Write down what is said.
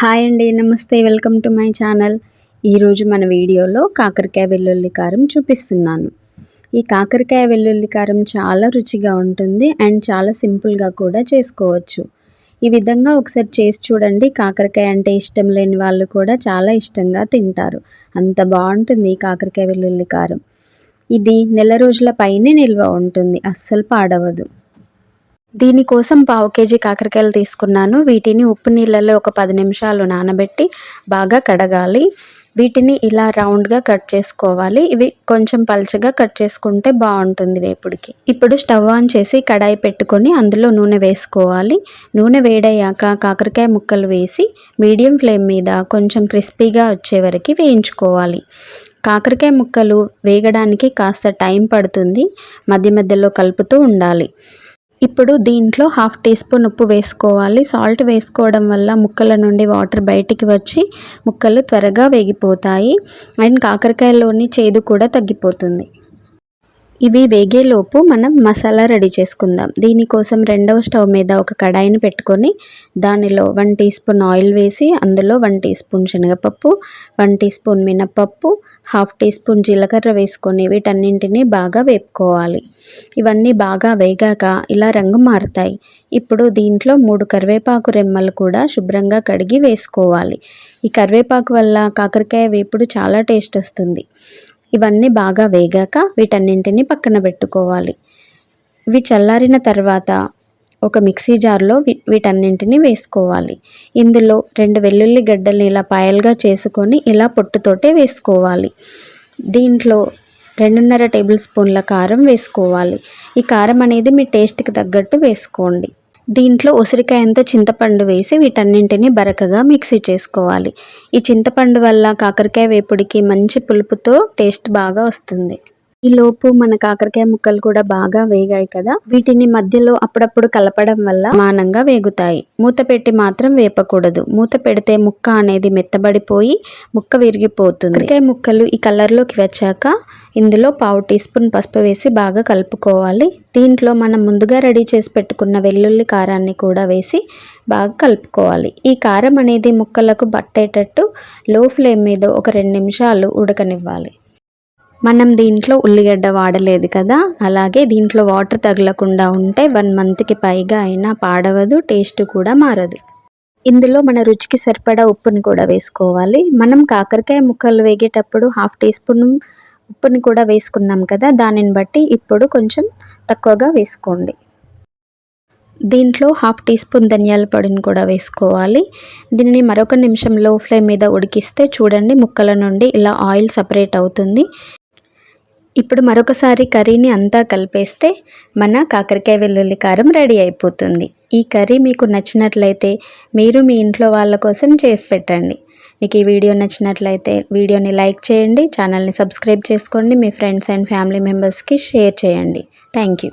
Hi అండి నమస్తే welcome to my channel. ఈరోజు మన వీడియోలో కాకరకాయ వెల్లుల్లి కారం చూపిస్తున్నాను. ఈ కాకరకాయ వెల్లుల్లి కారం చాలా రుచిగా ఉంటుంది అండ్ చాలా సింపుల్గా కూడా చేసుకోవచ్చు. ఈ విధంగా ఒకసారి చేసి చూడండి కాకరకాయ అంటే ఇష్టం లేని వాళ్ళు కూడా చాలా ఇష్టంగా తింటారు. అంత బాగుంటుంది ఈ కాకరకాయ వెల్లుల్లి కారం. ఇది నెల రోజుల పైనే నిల్వ ఉంటుంది అస్సలు పాడవదు. దీనికోసం పావు కేజీ కాకరకాయలు తీసుకున్నాను. వీటిని ఉప్పు నీళ్ళలో ఒక పది నిమిషాలు నానబెట్టి బాగా కడగాలి. వీటిని ఇలా రౌండ్గా కట్ చేసుకోవాలి. ఇవి కొంచెం పల్చగా కట్ చేసుకుంటే బాగుంటుంది వేపుడికి. ఇప్పుడు స్టవ్ ఆన్ చేసి కడాయి పెట్టుకొని అందులో నూనె వేసుకోవాలి. నూనె వేడయ్యాక కాకరకాయ ముక్కలు వేసి మీడియం ఫ్లేమ్ మీద కొంచెం క్రిస్పీగా వచ్చే వరకు వేయించుకోవాలి. కాకరకాయ ముక్కలు వేగడానికి కాస్త టైం పడుతుంది. మధ్య మధ్యలో కలుపుతూ ఉండాలి. ఇప్పుడు దీంట్లో హాఫ్ టీ స్పూన్ ఉప్పు వేసుకోవాలి. సాల్ట్ వేసుకోవడం వల్ల ముక్కల నుండి వాటర్ బయటికి వచ్చి ముక్కలు త్వరగా వేగిపోతాయి. అండ్ కాకరకాయలోని చేదు కూడా తగ్గిపోతుంది. ఇవి వేగేలోపు మనం మసాలా రెడీ చేసుకుందాం. దీనికోసం రెండవ స్టవ్ మీద ఒక కడాయిని పెట్టుకొని దానిలో వన్ టీ స్పూన్ ఆయిల్ వేసి అందులో వన్ టీ స్పూన్ శనగపప్పు వన్ టీ స్పూన్ మినపప్పు హాఫ్ టీ స్పూన్ జీలకర్ర వేసుకొని వీటన్నింటినీ బాగా వేపుకోవాలి. ఇవన్నీ బాగా వేగాక ఇలా రంగు మారుతాయి. ఇప్పుడు దీంట్లో మూడు కరివేపాకు రెమ్మలు కూడా శుభ్రంగా కడిగి వేసుకోవాలి. ఈ కరివేపాకు వల్ల కాకరకాయ వేపుడు చాలా టేస్ట్ వస్తుంది. ఇవన్నీ బాగా వేగాక వీటన్నింటినీ పక్కన పెట్టుకోవాలి. ఇవి చల్లారిన తర్వాత ఒక మిక్సీ జార్లో వీటన్నింటినీ వేసుకోవాలి. ఇందులో రెండు వెల్లుల్లి గడ్డల్ని ఇలా పాయలుగా చేసుకొని ఇలా పొట్టుతోటే వేసుకోవాలి. దీంట్లో రెండున్నర టేబుల్ స్పూన్ల కారం వేసుకోవాలి. ఈ కారం అనేది మీ టేస్ట్కి తగ్గట్టు వేసుకోండి. దీంట్లో ఉసిరికాయంతో చింతపండు వేసి వీటన్నింటినీ బరకగా మిక్సీ చేసుకోవాలి. ఈ చింతపండు వల్ల కాకరకాయ వేపుడికి మంచి పులుపుతో టేస్ట్ బాగా వస్తుంది. ఈ లోపు మన కాకరకాయ ముక్కలు కూడా బాగా వేగాయి కదా? వీటిని మధ్యలో అప్పుడప్పుడు కలపడం వల్ల మానంగా వేగుతాయి. మూత పెట్టి మాత్రం వేపకూడదు. మూత పెడితే ముక్క అనేది మెత్తబడిపోయి ముక్క విరిగిపోతుంది. కాకరకాయ ముక్కలు ఈ కలర్లోకి వచ్చాక ఇందులో పావు టీ స్పూన్ పసుపు వేసి బాగా కలుపుకోవాలి. దీంట్లో మనం ముందుగా రెడీ చేసి పెట్టుకున్న వెల్లుల్లి కారాన్ని కూడా వేసి బాగా కలుపుకోవాలి. ఈ కారం అనేది ముక్కలకు పట్టేటట్టు లో ఫ్లేమ్ మీద ఒక రెండు నిమిషాలు ఉడకనివ్వాలి. మనం దీంట్లో ఉల్లిగడ్డ వాడలేదు కదా? అలాగే దీంట్లో వాటర్ తగలకుండా ఉంటే వన్ మంత్కి పైగా అయినా పాడవదు టేస్ట్ కూడా మారదు. ఇందులో మన రుచికి సరిపడా ఉప్పుని కూడా వేసుకోవాలి. మనం కాకరకాయ ముక్కలు వేగేటప్పుడు హాఫ్ టీ స్పూన్ ఉప్పుని కూడా వేసుకున్నాం కదా దానిని బట్టి ఇప్పుడు కొంచెం తక్కువగా వేసుకోండి. దీంట్లో హాఫ్ టీ స్పూన్ ధనియాల పొడిని కూడా వేసుకోవాలి. దీనిని మరొక నిమిషం లో ఫ్లేమ్ మీద ఉడికిస్తే చూడండి ముక్కల నుండి ఇలా ఆయిల్ సపరేట్ అవుతుంది. ఇప్పుడు మరొకసారి కర్రీని అంతా కలిపేస్తే మన కాకరకాయ వెల్లుల్లి కారం రెడీ అయిపోతుంది. ఈ కర్రీ మీకు నచ్చినట్లయితే మీరు మీ ఇంట్లో వాళ్ళ కోసం చేసి పెట్టండి. మీకు ఈ వీడియో నచ్చినట్లయితే వీడియోని లైక్ చేయండి ఛానల్ని సబ్స్క్రైబ్ చేసుకోండి మీ ఫ్రెండ్స్ అండ్ ఫ్యామిలీ మెంబర్స్కి షేర్ చేయండి. Thank you.